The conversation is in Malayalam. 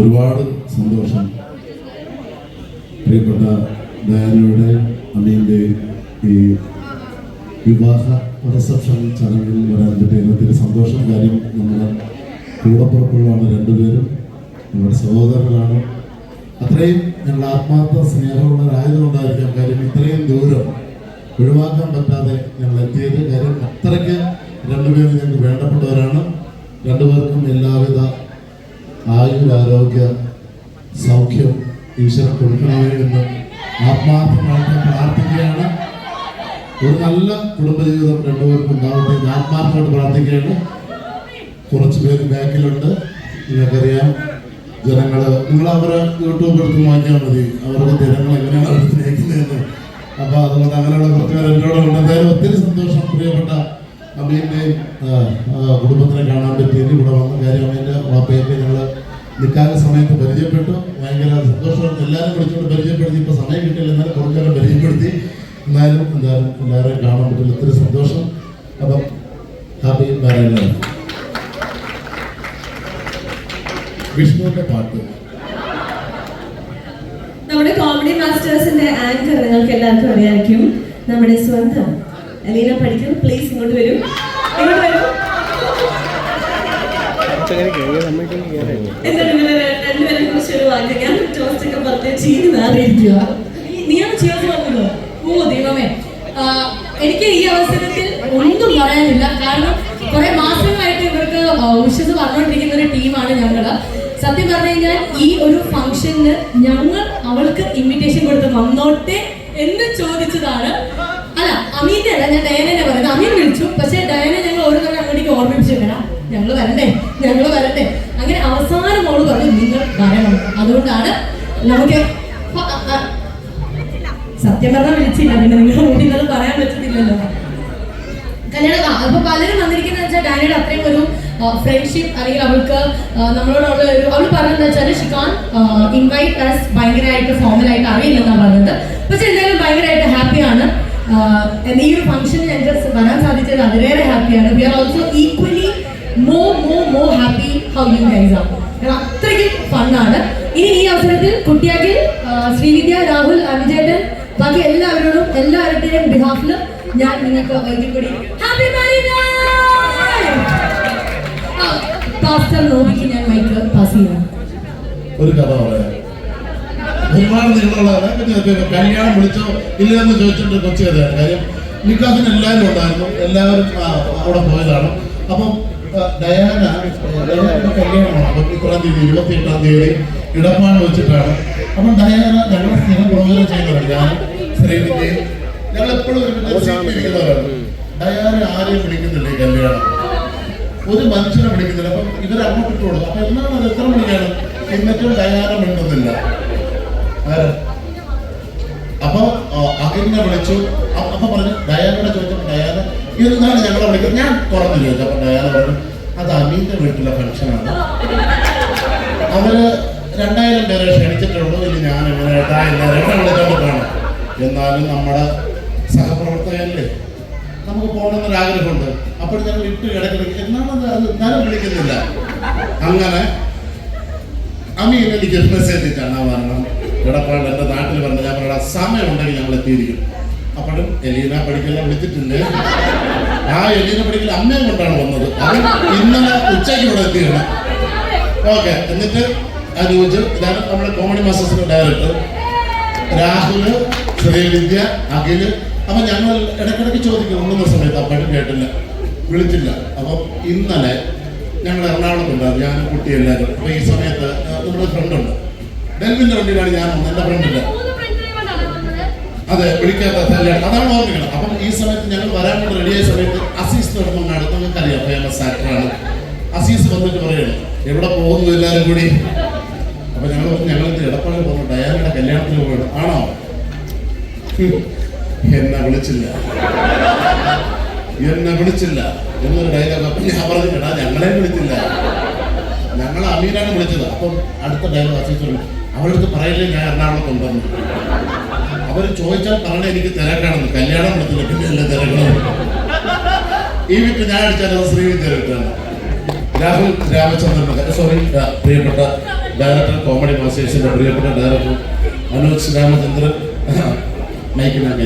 ഒരുപാട് സന്തോഷം. പ്രിയപ്പെട്ട ഡയാനയുടെ അമ്മീന്റെ ഈ വിവാഹ റിസപ്ഷൻ ചടങ്ങിൽ വരാൻ പറ്റിയ സന്തോഷം കാര്യം നമ്മുടെ കൂടപ്പുറപ്പുകളാണ് രണ്ടുപേരും. നമ്മുടെ സഹോദരങ്ങളാണ്. അത്രയും ഞങ്ങൾ ആത്മാർത്ഥ സ്നേഹമുള്ളവരായതുകൊണ്ടായിരിക്കാം കാര്യം ഇത്രയും ദൂരം ഒഴിവാക്കാൻ പറ്റാതെ ഞങ്ങൾ എത്തിയത്. കാര്യം അത്രയ്ക്ക് രണ്ടുപേരും ഞങ്ങൾക്ക് വേണ്ടപ്പെട്ടവരാണ്. രണ്ടുപേർക്കും എല്ലാവിധ ആയുരാരോഗ്യ സൗഖ്യം ഈശ്വരൻ കൊടുക്കണമെന്ന് ആത്മാർത്ഥമായിട്ട് പ്രാർത്ഥിക്കുകയാണ്. ഒരു നല്ല കുടുംബജീവിതം രണ്ടുപേർക്കും ഉണ്ടാവട്ടെ എന്ന് ആത്മാർത്ഥമായിട്ട് പ്രാർത്ഥിക്കുകയാണ്. കുറച്ച് പേര് ബാക്കിലുണ്ട്. നിങ്ങൾക്കറിയാം ജനങ്ങൾ നിങ്ങൾ അവരെ യൂട്യൂബ് എടുത്ത് വാങ്ങിയാൽ മതി. അവരുടെ ജനങ്ങൾ എങ്ങനെയാണ് അവർ സ്നേഹിക്കുന്നതെന്ന്. അപ്പോൾ അതുകൊണ്ട് അങ്ങനെയുള്ള കുറച്ച് പേര് എന്നോട് ഉണ്ട്. എന്തായാലും ഒത്തിരി സന്തോഷം പ്രിയപ്പെട്ട അമ്മേന്റെയും കുടുംബത്തിനെ കാണാൻ പറ്റിയത് ഇവിടെ വന്ന കാര്യം അമ്മേന്റെ വാപ്പയൊക്കെ ഞങ്ങൾ നിൽക്കാൻ സമയത്ത് പരിചയപ്പെട്ടു. ഭയങ്കര സന്തോഷം. എല്ലാവരും വിളിച്ചുകൊണ്ട് പരിചയപ്പെടുത്തി. ഇപ്പോൾ സമയം കിട്ടില്ല എന്നാലും കുറച്ച് നേരം പരിചയപ്പെടുത്തി. എന്നാലും എന്തായാലും എല്ലാവരെയും കാണാൻ പറ്റില്ല. ഒത്തിരി സന്തോഷം. അപ്പം ഹാപ്പി മാരേജ്. വിഷ്ണുവിന്റെ പാട്ട്. നമ്മുടെ കോമഡി മാസ്റ്റേഴ്സിന്റെ ആങ്കർ നിങ്ങൾക്ക് എല്ലാവർക്കും അറിയാമായിരിക്കും. നമ്മുടെ സ്വന്തം അലീന പഠിക്കുന്നു. പ്ലീസ് ഇങ്ങോട്ട് വരും. ഇങ്ങോട്ട് വരും. എന്താണ് ഇങ്ങനെ രണ്ടുപേരെ കുറിച്ച് ഒരു വാക്ക് ഞാൻ ടോസ്റ്റ് ഒക്കെ പറഞ്ഞ് ചീനി നാറിയിരിക്കുക നീയാണ് ചെയ്യാൻ പറഞ്ഞല്ലോ ഓ ദൈവമേ. എനിക്ക് ഈ അവസരത്തിൽ ഒന്നും പറയാനില്ല. കാരണം കുറെ മാസങ്ങളായിട്ട് ഇവർക്ക് ഉഷസ് പറഞ്ഞുകൊണ്ടിരിക്കുന്ന ഒരു ടീമാണ് ഞങ്ങൾ. സത്യം പറഞ്ഞു കഴിഞ്ഞാൽ ഈ ഒരു ഫംഗ്ഷന് ഞങ്ങൾ അവൾക്ക് ഇൻവിറ്റേഷൻ കൊടുത്ത് വന്നോട്ടെ എന്ന് ചോദിച്ചതാണ്. അല്ല അമീന്റെ അല്ല ഞാൻ ഡയനെ പറയുന്നത് അമീൻ വിളിച്ചു. പക്ഷെ ഡയനെ ഞങ്ങൾ ഓരോ തവണ അങ്ങോട്ടേക്ക് ഓർമ്മിപ്പിച്ചു. വേണം ഞങ്ങൾ വരണ്ടേ? ഞങ്ങൾ വരണ്ടേ? അങ്ങനെ അവസാനം മോൾ പറഞ്ഞു നിങ്ങൾ വരണം. അതുകൊണ്ടാണ് നമുക്ക് സത്യം പറഞ്ഞാൽ വിളിച്ചില്ല. പിന്നെ നിങ്ങൾ നിങ്ങൾ പറയാൻ പറ്റത്തില്ലല്ലോ. കല്യാണം അപ്പൊ പലരും വന്നിരിക്കുന്ന വെച്ചാൽ ഡാനിയുടെ അത്രയും ഒരു ഫ്രണ്ട്ഷിപ്പ് അല്ലെങ്കിൽ അവൾക്ക് നമ്മളോടുള്ള ഒരു അവൾ പറഞ്ഞതെന്ന് വെച്ചാൽ ഷിക്കാൻ ഇൻവൈറ്റ് അസ് ഭയങ്കരമായിട്ട് ഫോമലായിട്ട് അറിയില്ലെന്നാണ് പറഞ്ഞത്. പക്ഷെ എന്തായാലും ഭയങ്കരമായിട്ട് ഹാപ്പിയാണ് ഈ ഒരു ഫംഗ്ഷന് ഞങ്ങൾക്ക് വരാൻ സാധിച്ചത് അതിലേറെ ഹാപ്പിയാണ് വി ആർ ഓൾസോ ഈക്വലി മോ മോ മോ ഹാപ്പി ഹൗ യു ഗൈസ് ആണ് അത്രയ്ക്കും ഫണ്ണാണ് ഇനി ഈ അവസരത്തിൽ കുട്ടിയാക്കിൽ ശ്രീവിദ്യ രാഹുൽ അഭിജേതൻ ബാക്കി എല്ലാവരോടും എല്ലാവരുടെയും ബിഹാഫിൽ ഞാൻ നിങ്ങൾക്ക് ഒരിക്കൽ കൂടി ഹാപ്പി പാസ്റ്റർ നോബിക്ക് ഞാൻ മൈക്ക് പാസ് ചെയ്യാം ഒരു കഥ പറയാം. ഒരുപാട് നീളമുള്ളതാണ് പിന്നെ ഇത് കല്യാണം വിളിച്ചോ ഇല്ലയെന്ന് ചോദിച്ചിട്ട് കൊച്ചി കഥയാണ് കാര്യം നിക്കാസിന് എല്ലാവരും ഉണ്ടായിരുന്നു. എല്ലാവരും അവിടെ പോയതാണ്. അപ്പം ഡയാന ഡയാനയുടെ കല്യാണമാണ്. ഇത്രാം തീയതി ഇരുപത്തി എട്ടാം തീയതി ഇടപാട് വെച്ചിട്ടാണ്. അപ്പം ഡയാന ഞങ്ങളുടെ സ്നേഹം പ്രോഗ്രാം ചെയ്യുന്നവരാണ്. ഞാൻ ശ്രീവിദ്യയും ഞങ്ങൾ എപ്പോഴും ഡയാന ആരെയും വിളിക്കുന്നില്ല ഈ കല്യാണം. ഒരു മനുഷ്യനെ വിളിക്കുന്നില്ല അപ്പം ഇവർ അങ്ങോട്ട് ഇട്ട് അപ്പൊ എന്നാണ് അത് എത്ര മണിക്കാണ്? എന്നിട്ടും ഡയാന മിണ്ടുന്നില്ല. അപ്പൊ അഖിലിനെ വിളിച്ചു. അപ്പൊ പറഞ്ഞു ഡയാനോടെ ചോദിച്ചപ്പോ ഡയാന എന്നാണ് ഞങ്ങളെ വിളിക്കുന്നത്? ഞാൻ തുറന്നു ചോദിച്ചു. അപ്പൊ ഡയാന പറഞ്ഞു അത് അമീന്റെ വീട്ടിലെ ഫംഗ്ഷനാണ് അവർ രണ്ടായിരം പേരെ ക്ഷണിച്ചിട്ടുള്ളൂ. ഇനി ഞാൻ എങ്ങനെ എന്നാലും നമ്മുടെ സഹപ്രവർത്തകരല്ലേ? നമുക്ക് പോകണമെന്നൊരു ആഗ്രഹമുണ്ട് അപ്പോൾ ഞങ്ങൾ ഇട്ട് കിടക്കുന്നത് എന്നാണ് അത് എന്നാലും വിളിക്കുന്നില്ല. അങ്ങനെ അമ്മ എനിക്ക് മെസ്സേജ് ആ വരണം. ഇടപാട് എന്റെ നാട്ടിൽ വരണം. ഞാൻ പറയാ സമയം ഉണ്ടെങ്കിൽ ഞങ്ങൾ എത്തിയിരിക്കും. അപ്പോഴും എലീന പഠിക്കല വിളിച്ചിട്ടുണ്ട് ആ എലീന പഠിക്കൽ അമ്മയും കൊണ്ടാണ് വന്നത്. അത് ഇന്നലെ ഉച്ചയ്ക്ക് ഇവിടെ എത്തിയാണ്. ഓക്കെ എന്നിട്ട് അനുജ് ഇതാണ് നമ്മുടെ കോമഡി മാസ്റ്റേഴ്സിന്റെ ഡയറക്ടർ രാഹുൽ ശ്രീവിദ്യ അഖിൽ അപ്പൊ ഞങ്ങൾ ഇടയ്ക്കിടയ്ക്ക് ചോദിക്കും ഉണ്ണുന്ന സമയത്ത് അപ്പഴും കേട്ടില്ല. വിളിച്ചില്ല. അപ്പം ഇന്നലെ ഞങ്ങൾ എറണാകുളത്തുണ്ടായിരുന്നു ഞാനും കുട്ടി എല്ലാവരും അപ്പൊ ഈ സമയത്ത് നമ്മുടെ ഫ്രണ്ടുണ്ട് ഡെൽവിന്റെ വണ്ടിയിലാണ് ഞാൻ എന്റെ ഫ്രണ്ടില്ല അതെ വിളിക്കാത്ത കല്യാണം അതാണ് ഓർമ്മിക്കണം. അപ്പം ഈ സമയത്ത് ഞങ്ങൾ വരാൻ വേണ്ടി റെഡിയായ സമയത്ത് അസീസ് നെടുമങ്ങാട് നിങ്ങൾക്കറിയാം ഫേമസ് ആക്ടറാണ് അസീസ് വന്നിട്ട് പറയണം എവിടെ പോകുന്നു എല്ലാവരും കൂടി? അപ്പൊ ഞങ്ങൾ ഞങ്ങൾ ഇടപ്പാളിൽ പോകുന്നു ഡയാനയുടെ കല്യാണത്തിന് പോകണം ആണോ? എന്നെ വിളിച്ചില്ല. എന്നെ വിളിച്ചില്ല. എന്നൊരു ഡയലോഗ് അപ്പൊ ഞാൻ പറഞ്ഞു എടാ ഞങ്ങളെ വിളിച്ചില്ല. ഞങ്ങൾ അമീനാണ് വിളിച്ചത്. അപ്പം അടുത്ത ഡയലോഗ് അച്ഛനും അവളടുത്ത് പറയില്ലേ ഞാൻ എറണാകുളത്തുണ്ടെന്ന് അവർ ചോദിച്ചാൽ പറഞ്ഞ എനിക്ക് തിരക്കാണെന്ന്. കല്യാണം വിളിച്ചില്ല പിന്നെ അല്ല തിരക്കണം ഈ വീട്ടിൽ ഞാൻ അടിച്ചാൽ ശ്രീവിദ്യാണ് രാഹുൽ രാമചന്ദ്രൻ സോറി പ്രിയപ്പെട്ട ഡയറക്ടർ കോമഡി മാസ്റ്റേഴ്സിന്റെ പ്രിയപ്പെട്ട ഡയറക്ടർ മനോജ് രാമചന്ദ്രൻ. മൈക്കിനാണ്